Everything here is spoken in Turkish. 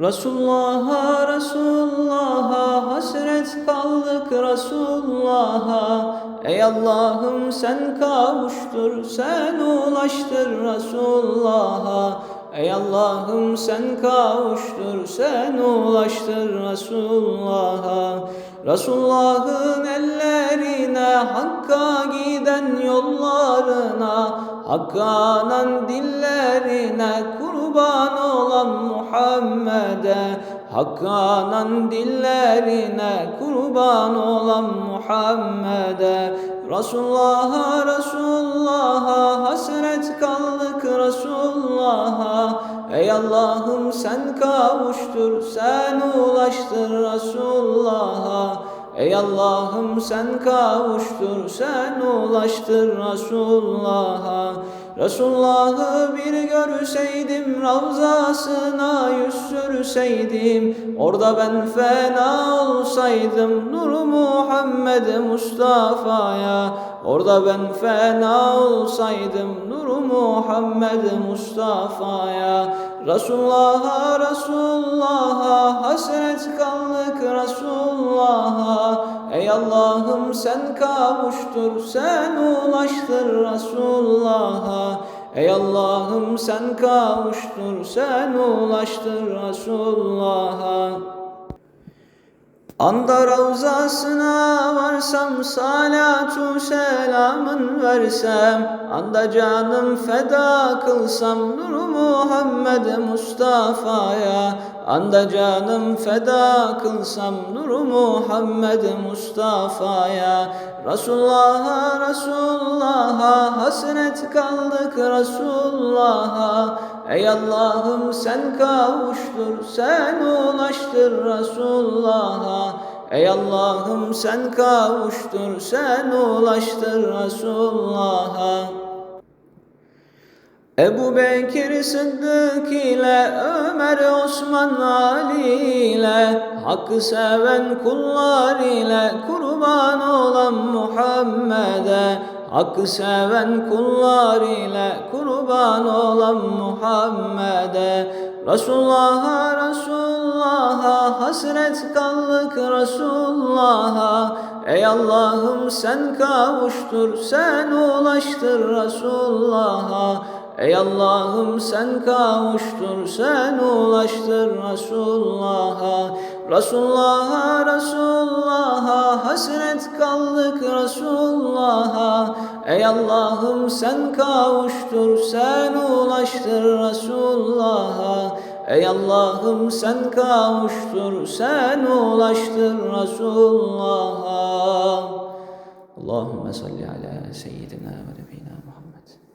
Resulullah'a, Resulullah'a hasret kaldık Resulullah'a. Ey Allah'ım sen kavuştur, sen ulaştır Resulullah'a Ey Allah'ım sen kavuştur, sen ulaştır Resulullah'a. Resulullah'ın ellerine, Hakk'a giden yollarına Hakk'a'nın dillerine kurban olan Muhammed'e Hakk'a'nın dillerine kurban olan Muhammed'e. Resulullah'a Resulullah'a hasret kaldık Resulullah'a Ey Allah'ım sen kavuştur sen ulaştır Resulullah'a Ey Allah'ım sen kavuştur sen ulaştır Resulullah'a. Resulullah'ı bir görseydim Ravzasına yüz sürseydim Orada ben fena olsaydım Nur Muhammed Mustafa'ya. Orada ben fena olsaydım Nur Muhammed Mustafa'ya. Resulullah'a Resulullah'a hasret kaldık Resulullah'a Ey Allah'ım sen kavuştur sen ulaştır Resulullah'a. Ey Allah'ım sen kavuştur sen ulaştır Resulullah'a Anda ravzasına varsam salatu selamın versem Anda canım feda kılsam Nur Muhammed Mustafa'ya Anda canım feda kılsam Nur Muhammed Mustafa'ya Resulullah'a Resulullah'a hasret kaldık Resulullah'a. Ey Allah'ım sen kavuştur sen ulaştır Resulullah'a. Ey Allah'ım sen kavuştur sen ulaştır Resulullah'a Ebu Bekir Sıddık ile Ömer Osman Ali ile Hakkı seven kullar ile kurban olan Muhammed'e Hakkı seven kullar ile kurban olan Muhammed'e Resulullah'a Resulullah'a hasret kaldık Resulullah'a. Ey Allah'ım sen kavuştur sen ulaştır Resulullah'a Ey Allah'ım sen kavuştur sen ulaştır Resulullah'a. Resulullah'a Resulullah'a hasret kaldık Resulullah'a. Ey Allah'ım sen kavuştur sen ulaştır Resulullah'a. Ey Allah'ım sen kavuştur sen ulaştır Resulullah'a. Allahümme salli ala seyyidina ve nebina Muhammed